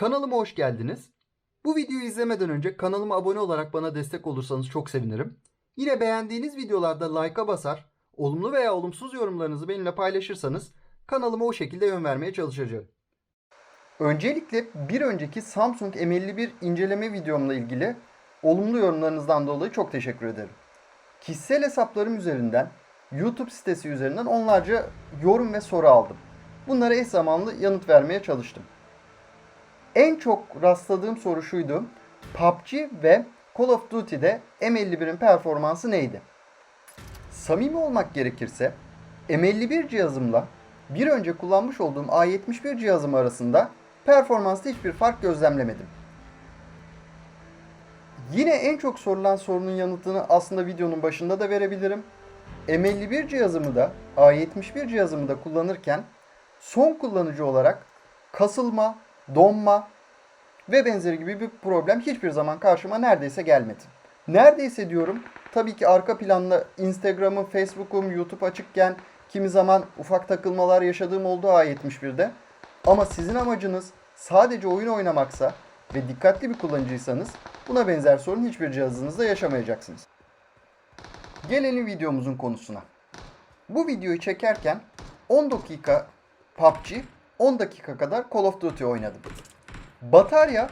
Kanalıma hoş geldiniz. Bu videoyu izlemeden önce kanalıma abone olarak bana destek olursanız çok sevinirim. Yine beğendiğiniz videolarda like'a basar, olumlu veya olumsuz yorumlarınızı benimle paylaşırsanız kanalıma o şekilde yön vermeye çalışacağım. Öncelikle bir önceki Samsung M51 inceleme videomla ilgili olumlu yorumlarınızdan dolayı çok teşekkür ederim. Kişisel hesaplarım üzerinden, YouTube sitesi üzerinden onlarca yorum ve soru aldım. Bunlara eş zamanlı yanıt vermeye çalıştım. En çok rastladığım soru şuydu. PUBG ve Call of Duty'de M51'in performansı neydi? Samimi olmak gerekirse M51 cihazımla bir önce kullanmış olduğum A71 cihazım arasında performansta hiçbir fark gözlemlemedim. Yine en çok sorulan sorunun yanıtını aslında videonun başında da verebilirim. M51 cihazımı da A71 cihazımı da kullanırken son kullanıcı olarak kasılma, donma ve benzeri gibi bir problem hiçbir zaman karşıma neredeyse gelmedi. Neredeyse diyorum tabii ki arka planda Instagram'ım, Facebook'um, YouTube açıkken kimi zaman ufak takılmalar yaşadığım oldu A71'de. Ama sizin amacınız sadece oyun oynamaksa ve dikkatli bir kullanıcıysanız buna benzer sorun hiçbir cihazınızda yaşamayacaksınız. Gelelim videomuzun konusuna. Bu videoyu çekerken 10 dakika PUBG, 10 dakika kadar Call of Duty oynadım. Batarya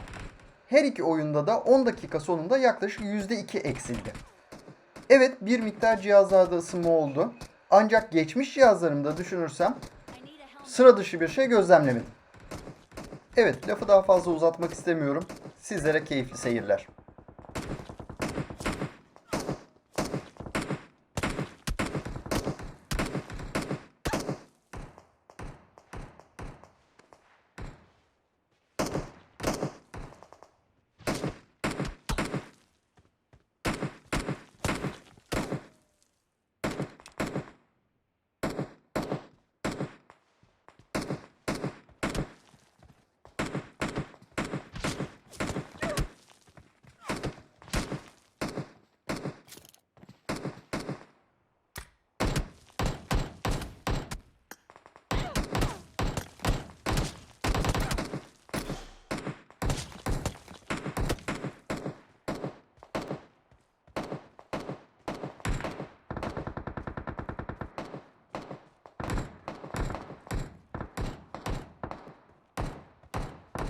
her iki oyunda da 10 dakika sonunda yaklaşık %2 eksildi. Evet bir miktar cihazlarda ısınma oldu. Ancak geçmiş cihazlarımda düşünürsem sıra dışı bir şey gözlemlemedim. Evet lafı daha fazla uzatmak istemiyorum. Sizlere keyifli seyirler.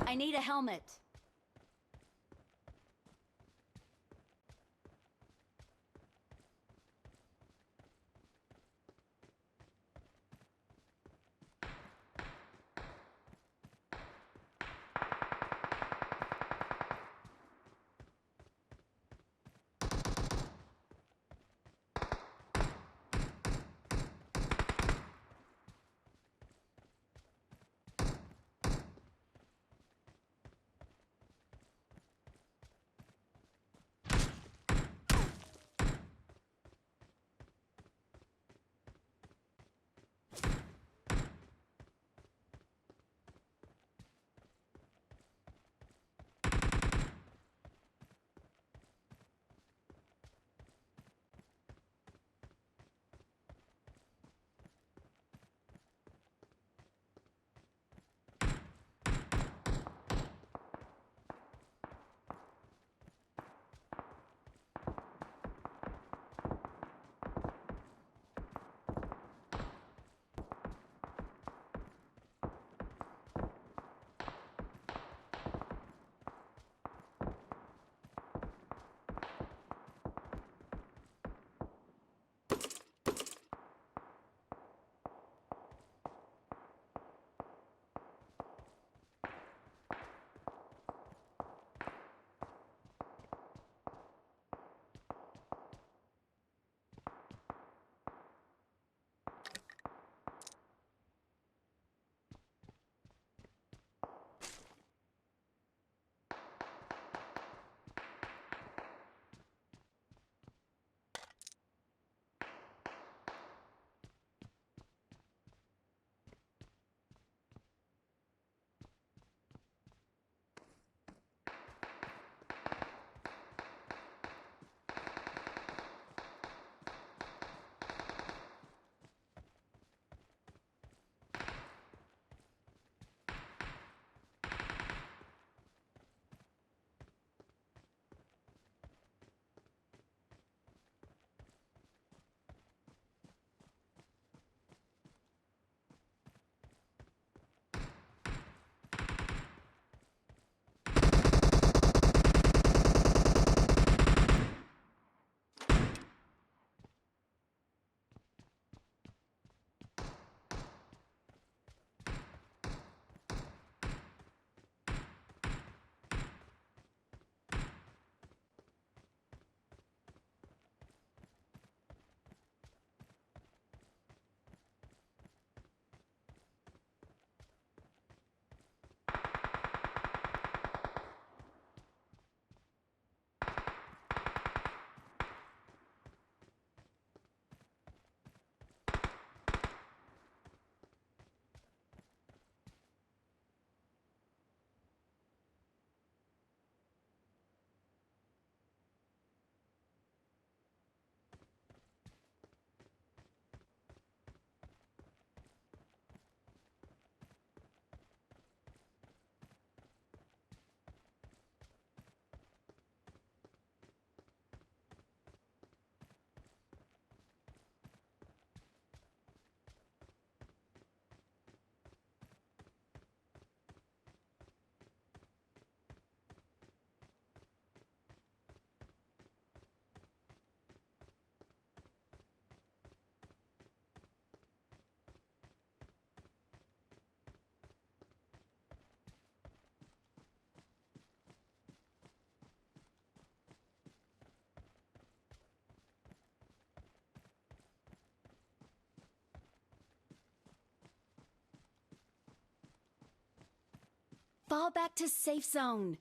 I need a helmet. Fall back to safe zone.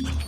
you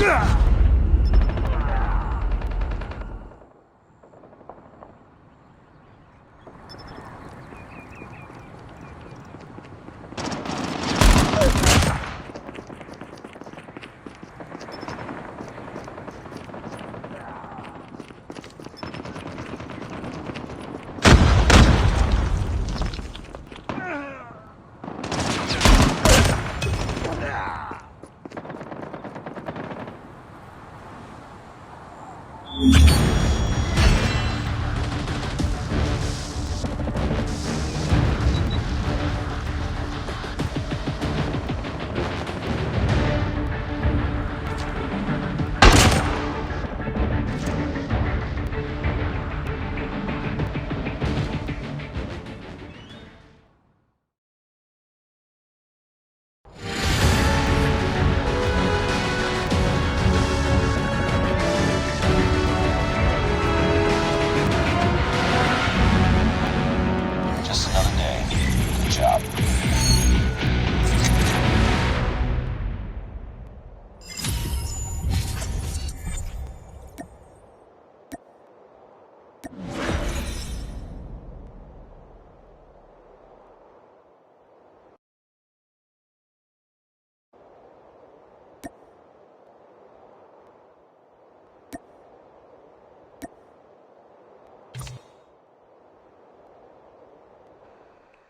Yeah!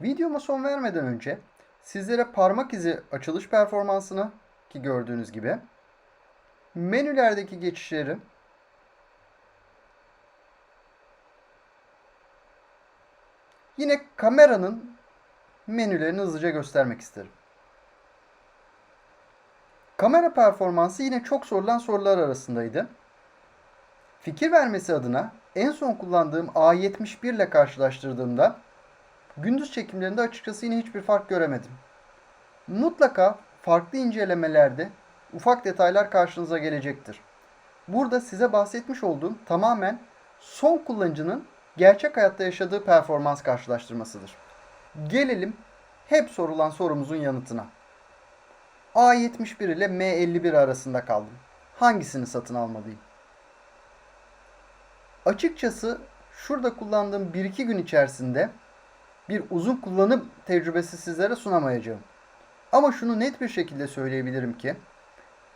Videoma son vermeden önce sizlere parmak izi açılış performansını ki gördüğünüz gibi menülerdeki geçişleri yine kameranın menülerini hızlıca göstermek isterim. Kamera performansı yine çok sorulan sorular arasındaydı. Fikir vermesi adına en son kullandığım A71 ile karşılaştırdığımda gündüz çekimlerinde açıkçası yine hiçbir fark göremedim. Mutlaka farklı incelemelerde ufak detaylar karşınıza gelecektir. Burada size bahsetmiş olduğum tamamen son kullanıcının gerçek hayatta yaşadığı performans karşılaştırmasıdır. Gelelim hep sorulan sorumuzun yanıtına. A71 ile M51 arasında kaldım. Hangisini satın almalıyım? Açıkçası şurada kullandığım 1-2 gün içerisinde bir uzun kullanım tecrübesi sizlere sunamayacağım. Ama şunu net bir şekilde söyleyebilirim ki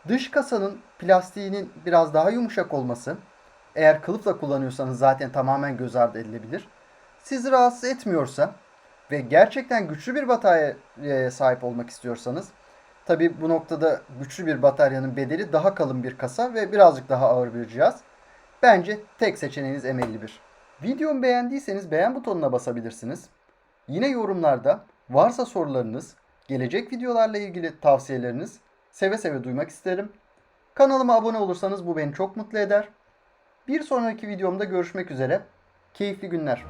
dış kasanın plastiğinin biraz daha yumuşak olması eğer kılıfla kullanıyorsanız zaten tamamen göz ardı edilebilir. Sizi rahatsız etmiyorsa ve gerçekten güçlü bir bataryaya sahip olmak istiyorsanız tabi bu noktada güçlü bir bataryanın bedeli daha kalın bir kasa ve birazcık daha ağır bir cihaz. Bence tek seçeneğiniz M51. Videomu beğendiyseniz beğen butonuna basabilirsiniz. Yine yorumlarda varsa sorularınız, gelecek videolarla ilgili tavsiyeleriniz seve seve duymak isterim. Kanalıma abone olursanız bu beni çok mutlu eder. Bir sonraki videomda görüşmek üzere. Keyifli günler.